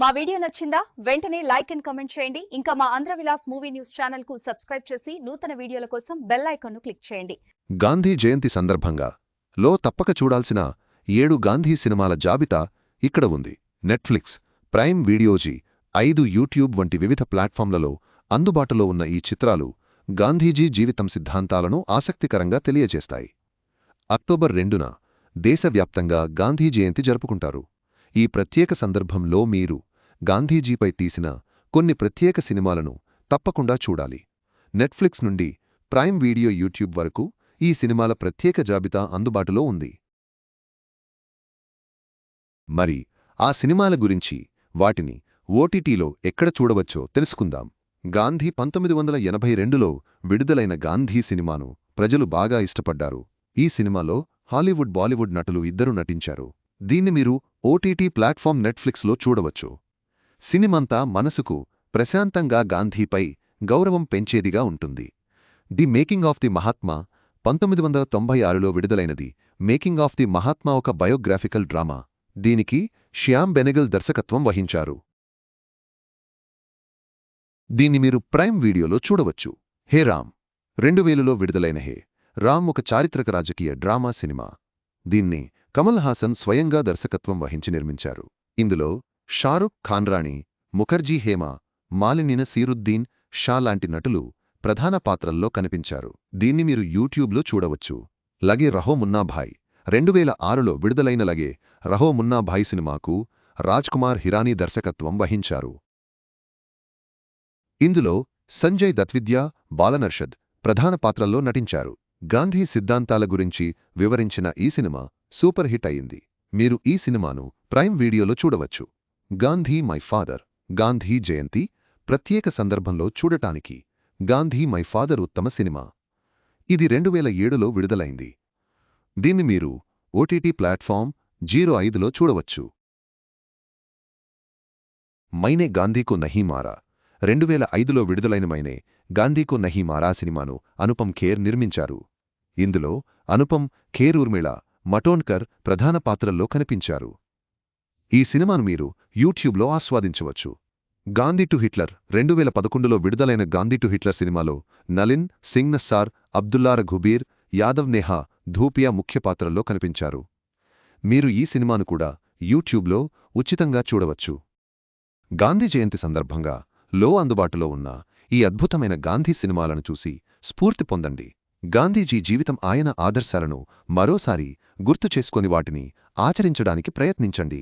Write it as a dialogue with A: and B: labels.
A: మా వీడియో నచ్చిందా? వెంటనే లైక్ అండ్ కమెంట్ చేయండి. ఇంకా మా ఆంధ్ర విలాస్ మూవీ న్యూస్ ఛానల్కు సబ్స్క్రైబ్ చేసి నూతన వీడియోల కోసం బెల్ ఐకాన్ క్లిక్ చేయండి.
B: గాంధీ జయంతి సందర్భంగా లో తప్పక చూడాల్సిన ఏడు గాంధీ సినిమాల జాబితా ఇక్కడ ఉంది. నెట్ఫ్లిక్స్ ప్రైమ్ వీడియోజీ ఐదు యూట్యూబ్ వంటి వివిధ ప్లాట్ఫామ్లలో అందుబాటులో ఉన్న ఈ చిత్రాలు గాంధీజీ జీవితం సిద్ధాంతాలను ఆసక్తికరంగా తెలియజేస్తాయి. అక్టోబర్ రెండున దేశవ్యాప్తంగా గాంధీ జయంతి జరుపుకుంటారు. ఈ ప్రత్యేక సందర్భంలో మీరు గాంధీజీపై తీసిన కొన్ని ప్రత్యేక సినిమాలను తప్పకుండా చూడాలి. నెట్ఫ్లిక్స్ నుండి ప్రైమ్ వీడియో యూట్యూబ్ వరకు ఈ సినిమాల ప్రత్యేక జాబితా అందుబాటులో ఉంది. మరి ఆ సినిమాల గురించి వాటిని ఓటీటీలో ఎక్కడ చూడవచ్చో తెలుసుకుందాం. గాంధీ పంతొమ్మిది వందల ఎనభై రెండులో విడుదలైన గాంధీ సినిమాను ప్రజలు బాగా ఇష్టపడ్డారు. ఈ సినిమాలో హాలీవుడ్ బాలీవుడ్ నటులు ఇద్దరు నటించారు. దీన్ని మీరు ఓటీటీ ప్లాట్ఫామ్ నెట్ఫ్లిక్స్లో చూడవచ్చు. సినిమంతా మనసుకు ప్రశాంతంగా గాంధీపై గౌరవం పెంచేదిగా ఉంటుంది. The making of the Mahatma పంతొమ్మిది వందల తొంభై ఆరులో విడుదలైనది మేకింగ్ ఆఫ్ ది మహాత్మా ఒక బయోగ్రాఫికల్ డ్రామా. దీనికి శ్యామ్ బెనెగల్ దర్శకత్వం వహించారు. దీన్ని మీరు ప్రైమ్ వీడియోలో చూడవచ్చు. హే రామ్! రెండు వేలులో విడుదలైన హే! రామ్ ఒక చారిత్రక రాజకీయ డ్రామా సినిమా. దీన్ని కమల్ హాసన్ స్వయంగా దర్శకత్వం వహించి నిర్మించారు. ఇందులో షారుఖ్ ఖాన్రాణి ముఖర్జీ హేమ మాలినిన సీరుద్దీన్ షా లాంటి నటులు ప్రధాన పాత్రల్లో కనిపించారు. దీన్ని మీరు యూట్యూబ్లో చూడవచ్చు. లగే రహో మున్నాభాయ్ రెండు వేల ఆరులో విడుదలైన లగే రహో మున్నాభాయ్ సినిమాకు రాజ్కుమార్ హిరానీ దర్శకత్వం వహించారు. ఇందులో సంజయ్ దత్విద్య బాలనర్షద్ ప్రధాన పాత్రల్లో నటించారు. గాంధీ సిద్ధాంతాల గురించి వివరించిన ఈ సినిమా సూపర్ హిట్ అయింది మీరు ఈ సినిమాను ప్రైమ్ వీడియోలో చూడవచ్చు. గాంధీ మై ఫాదర్ గాంధీ జయంతి ప్రత్యేక సందర్భంలో చూడటానికి గాంధీ మై ఫాదర్ ఉత్తమ సినిమా. ఇది రెండు వేల ఏడులో విడుదలైంది. దీన్ని మీరు ఓటీటీ ప్లాట్ఫామ్ జీరో ఐదులో చూడవచ్చు. మైనే గాంధీకు నహీ మారా. రెండు వేల ఐదులో విడుదలైన మైనే గాంధీకు నహీ మారా సినిమాను అనుపం ఖేర్ నిర్మించారు. ఇందులో అనుపం ఖేర్ ఊర్మిళ మటోన్కర్ ప్రధాన పాత్రల్లో కనిపించారు. ఈ సినిమాను మీరు యూట్యూబ్లో ఆస్వాదించవచ్చు. గాంధీ టు హిట్లర్ రెండు వేల పదకొండులో విడుదలైన గాంధీ టు హిట్లర్ సినిమాలో నలిన్ సింగ్ నస్సార్ అబ్దుల్లార ఘుబీర్ యాదవ్ నేహా ధూపియా ముఖ్య పాత్రల్లో కనిపించారు. మీరు ఈ సినిమాను కూడా యూట్యూబ్లో ఉచితంగా చూడవచ్చు. గాంధీ జయంతి సందర్భంగా లో అందుబాటులో ఉన్న ఈ అద్భుతమైన గాంధీ సినిమాలను చూసి స్ఫూర్తి పొందండి. గాంధీజీ జీవితం ఆయన ఆదర్శాలను మరోసారి గుర్తు చేసుకొని వాటిని ఆచరించడానికి ప్రయత్నించండి.